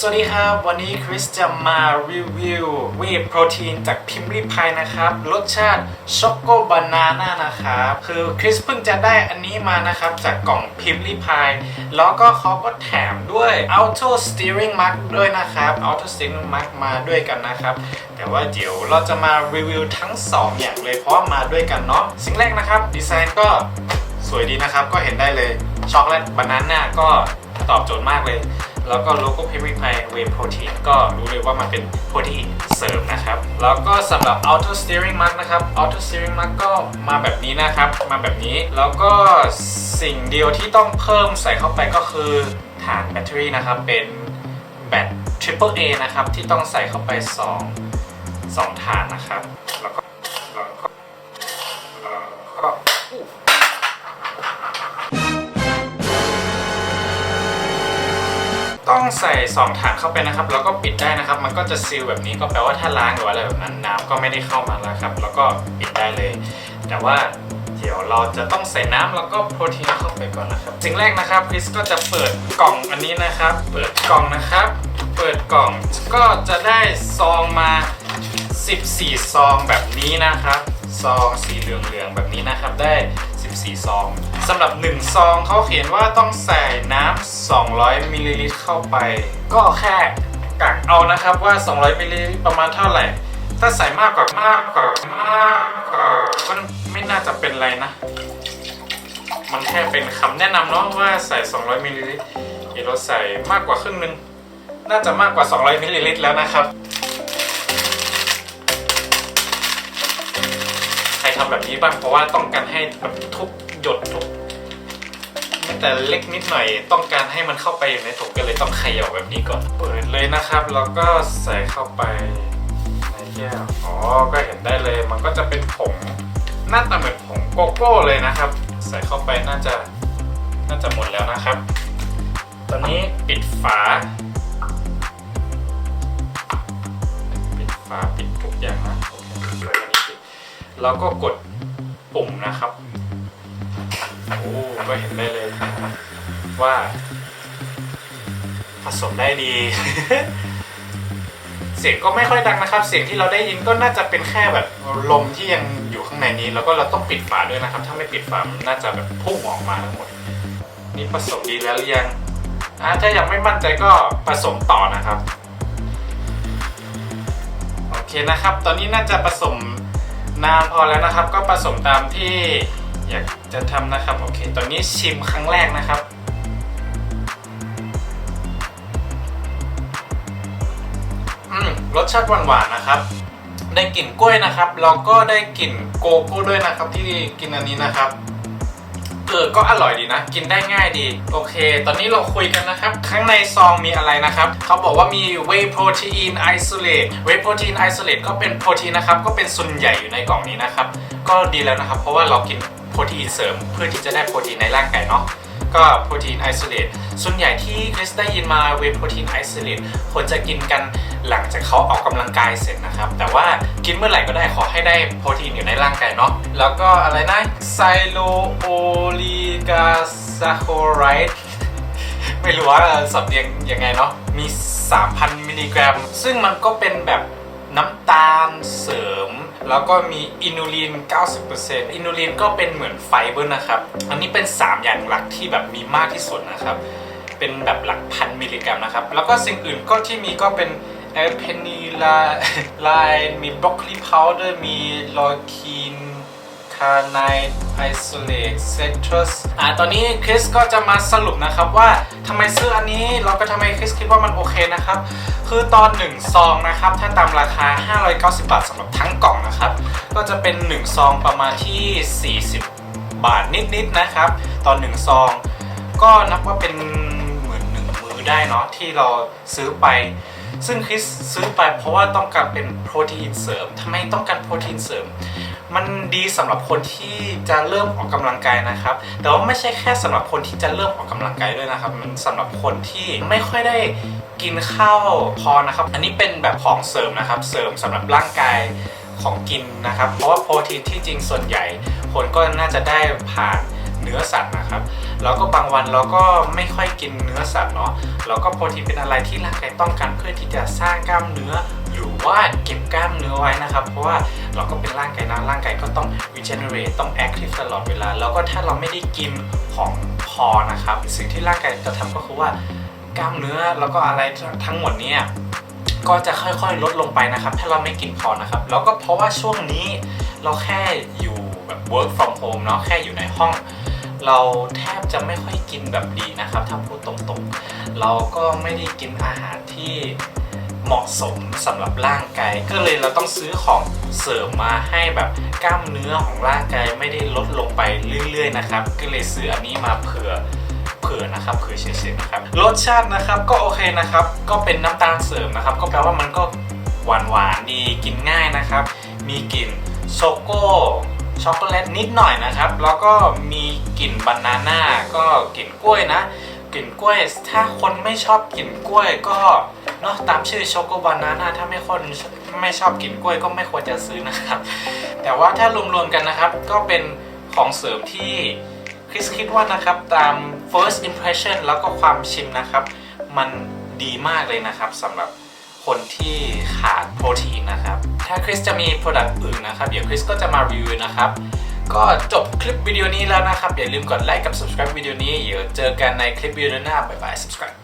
สวัสดีครับ วันนี้คริสจะมารีวิววีโปรตีนจากพิมพ์รีพายนะครับ รสชาติช็อกโกบานาน่านะครับ คือคริสเพิ่งจะได้อันนี้มานะครับ จากกล่องพิมพ์รีพายแล้วก็เขาก็แถมด้วย Auto Steering Mark ด้วยนะครับ Auto Steering Mark มาด้วยกันนะครับ แต่ว่าเดี๋ยวเราจะมารีวิวทั้ง 2 อย่างเลยเพราะมาด้วยกันเนาะสิ่งแรกนะครับ ดีไซน์ก็สวยดีนะครับก็เห็นได้เลยช็อกโกแลตบานาน่าก็ตอบโจทย์มากเลย แล้วก็โลโก้พิมพ์ไพเวโปรตีนก็รู้เลยว่ามันเป็นโปรตีนเสริมนะครับ แล้วก็สำหรับ Auto Steering Mark นะครับ Auto Steering Mark ก็มาแบบนี้นะครับ มาแบบนี้ แล้วก็สิ่งเดียวที่ต้องเพิ่มใส่เข้าไปก็คือฐานแบตเตอรี่นะครับ เป็นแบต Triple A นะครับ ที่ต้องใส่เข้าไป 2 2 ฐานนะครับ แล้วก็ ต้องใส่ 2 ถังเข้าไปนะครับ แล้วก็ปิดได้นะครับ มันก็จะซีลแบบนี้ก็แปลว่าถ้าล้างหรือว่าอะไรแบบนั้นน้ำก็ไม่ได้เข้ามาแล้วครับ แล้วก็ปิดได้เลย แต่ว่าเดี๋ยวเราจะต้องใส่น้ำแล้วก็โปรตีนเข้าไปก่อนนะครับ สิ่งแรกนะครับคริสก็จะเปิดกล่องอันนี้นะครับ เปิดกล่องนะครับ เปิดกล่องก็จะได้ซองมา 14 ซองแบบนี้นะครับ ซองสีเหลืองๆแบบนี้นะครับ ได้ 14 ซอง สำหรับ 1 ซองเขาเขียนว่าต้องใส่น้ำ200มิลลิลิตรเข้าไป ก็แค่กักเอานะครับว่า 200มิลลิลิตรประมาณเท่าไหร่ ถ้าใส่มากกว่ามากกว่ามากกว่ามันไม่น่าจะเป็นไรนะ มันแค่เป็นคำแนะนำเนาะว่าใส่ 200มิลลิลิตรเดี๋ยวเราใส่มากกว่าครึ่งหนึง น่าจะมากกว่า 200มิลลิลิตรแล้วนะครับใครทำแบบนี้บ้างเพราะว่าต้องการให้แบบทุกหยดทุก แม้แต่เล็กนิดหน่อย ต้องการให้มันเข้าไปอยู่ในถุงก็เลยต้องเขย่าแบบนี้ก่อน เปิดเลยนะครับ แล้วก็ใส่เข้าไปในแก้ว อ๋อ ก็เห็นได้เลย มันก็จะเป็นผงหน้าตาเหมือนผงโกโก้เลยนะครับ ใส่เข้าไปน่าจะน่าจะหมดแล้วนะครับ ตอนนี้ปิดฝา ปิดฝาปิดทุกอย่างนะโอเคแล้วก็กดปุ่มนะครับ โอ้ก็เห็นได้เลยว่า ผสมได้ดี เสียงก็ไม่ค่อยดังนะครับ เสียงที่เราได้ยินก็น่าจะเป็นแค่แบบลมที่ยังอยู่ข้างในนี้ แล้วก็เราต้องปิดฝาด้วยนะครับ ถ้าไม่ปิดฝาน่าจะแบบพุ่งออกมาทั้งหมด นี่ผสมดีแล้วหรือยังถ้ายังไม่มั่นใจก็ผสมต่อนะครับโอเคนะครับ ตอนนี้น่าจะผสมนานพอแล้วนะครับ ก็ผสมตามที่ อยากจะทำนะครับ โอเค ตอนนี้ชิมครั้งแรกนะครับ อืม รสชาติหวานๆนะครับ ได้กลิ่นกล้วยนะครับ แล้วก็ได้กลิ่นโกโก้ด้วยนะครับ ที่กินอันนี้นะครับ เออ ก็อร่อยดีนะ กินได้ง่ายดี โอเค ตอนนี้เราคุยกันนะครับ ข้างในซองมีอะไรนะครับ เขาบอกว่ามี whey protein isolate whey protein isolate ก็เป็นโปรตีนนะครับ ก็เป็นส่วนใหญ่อยู่ในกล่องนี้นะครับ ก็ดีแล้วนะครับ เพราะว่าเรากิน โปรตีนเสริมเพื่อที่จะได้โปรตีนในร่างกายเนาะก็โปรตีนไอโซเลตส่วนใหญ่ที่คริสได้ยินมาเวโปรตีนไอโซเลตควรจะกินกันหลังจากเขาออกกำลังกายเสร็จนะครับ แต่ว่ากินเมื่อไหร่ก็ได้ขอให้ได้โปรตีนอยู่ในร่างกายเนาะแล้วก็อะไรนะไซโลโอลิกาซาโคไรต์ไม่รู้ว่าสับเรียงยังไงเนาะมี 3,000 มิลลิกรัม ซึ่งมันก็เป็นแบบน้ำตาลเสริม แล้วก็มีอินูลิน 90%อินูลินก็เป็นเหมือนไฟเบอร์นะครับ อันนี้เป็น 3 อย่างหลักที่แบบมีมากที่สุดนะครับ เป็นแบบหลักพันมิลลิกรัมนะครับ แล้วก็สิ่งอื่นก็ที่มีก็เป็นแอลเพนีลาไลน์มีบรอกโคลีพาวเดอร์มีลอคีนคาไนไอโซเลตเซตรัสอ่าตอนนี้คริสก็จะมาสรุปนะครับว่าทำไมซื้ออันนี้เราก็ทำไมคริสคิดว่ามันโอเคนะครับ คือตอน 1 ซองนะครับ ถ้าตามราคา 590 บาทสำหรับทั้งกล่องนะครับ ก็จะเป็น 1 ซองประมาณที่ 40 บาทนิดๆนะครับ ตอน 1 ซอง ก็นับว่าเป็นเหมือนหนึ่งมือได้เนาะที่เราซื้อไป ซึ่งคริสซื้อไปเพราะว่าต้องการเป็นโปรตีนเสริมทำไมต้องการโปรตีนเสริม มันดีสำหรับคนที่จะเริ่มออกกำลังกายนะครับ แต่ว่าไม่ใช่แค่สำหรับคนที่จะเริ่มออกกำลังกายด้วยนะครับ มันสำหรับคนที่ไม่ค่อยได้กินข้าวพอนะครับ อันนี้เป็นแบบของเสริมนะครับ เสริมสำหรับร่างกายของกินนะครับ เพราะว่าโปรตีนที่จริงส่วนใหญ่ คนก็น่าจะได้ผ่านเนื้อสัตว์นะครับ แล้วก็บางวันเราก็ไม่ค่อยกินเนื้อสัตว์เนาะ แล้วก็โปรตีนเป็นอะไรที่ร่างกายต้องการเพื่อที่จะสร้างกล้ามเนื้อ หรือว่าเก็บกล้ามเนื้อไว้นะครับ เพราะว่า เราก็เป็นร่างกายนะร่างกายก็ต้อง regenerate ต้อง active ตลอดเวลา แล้วก็ถ้าเราไม่ได้กินของพอนะครับ สิ่งที่ร่างกายจะทำก็คือว่ากล้ามเนื้อแล้วก็อะไรทั้งหมดเนี่ยก็จะค่อยๆลดลงไปนะครับ ถ้าเราไม่กินพอนะครับ แล้วก็เพราะว่าช่วงนี้เราแค่อยู่แบบ work from home เนาะแค่อยู่ในห้อง เราแทบจะไม่ค่อยกินแบบดีนะครับ ถ้าพูดตรงๆ เราก็ไม่ได้กินอาหารที่ เหมาะสมสำหรับร่างกาย ก็เลยเราต้องซื้อของเสริมมาให้แบบกล้ามเนื้อของร่างกายไม่ได้ลดลงไปเรื่อยๆนะครับ ก็เลยซื้ออันนี้มาเผื่อเผื่อนะครับเผื่อเฉยๆนะครับรสชาตินะครับก็โอเคนะครับ ก็เป็นน้ำตาลเสริมนะครับ ก็แปลว่ามันก็หวานหวานดีกินง่ายนะครับ มีกลิ่นโชโก้ช็อกโกแลตนิดหน่อยนะครับ แล้วก็มีกลิ่นบานาน่าก็กลิ่นกล้วยนะ กลิ่นกล้วย ถ้าคนไม่ชอบกลิ่นกล้วยก็เนาะตามชื่อโชโกบานาน่าถ้าไม่คนไม่ชอบกลิ่นกล้วยก็ไม่ควรจะซื้อนะครับ แต่ว่าถ้ารวมๆกันนะครับ ก็เป็นของเสริมที่คริสคิดว่านะครับตาม first impression แล้วก็ความชิมนะครับ มันดีมากเลยนะครับสำหรับคนที่ขาดโปรตีนนะครับ ถ้าคริสจะมี product อื่นนะครับ เดี๋ยวคริสก็จะมารีวิวนะครับ ก็จบคลิปวิดีโอนี้แล้วนะครับ อย่าลืมกดไลค์กับ subscribe วิดีโอนี้ เดี๋ยวเจอกันในคลิปวิดีโอหน้า บ๊ายบาย subscribe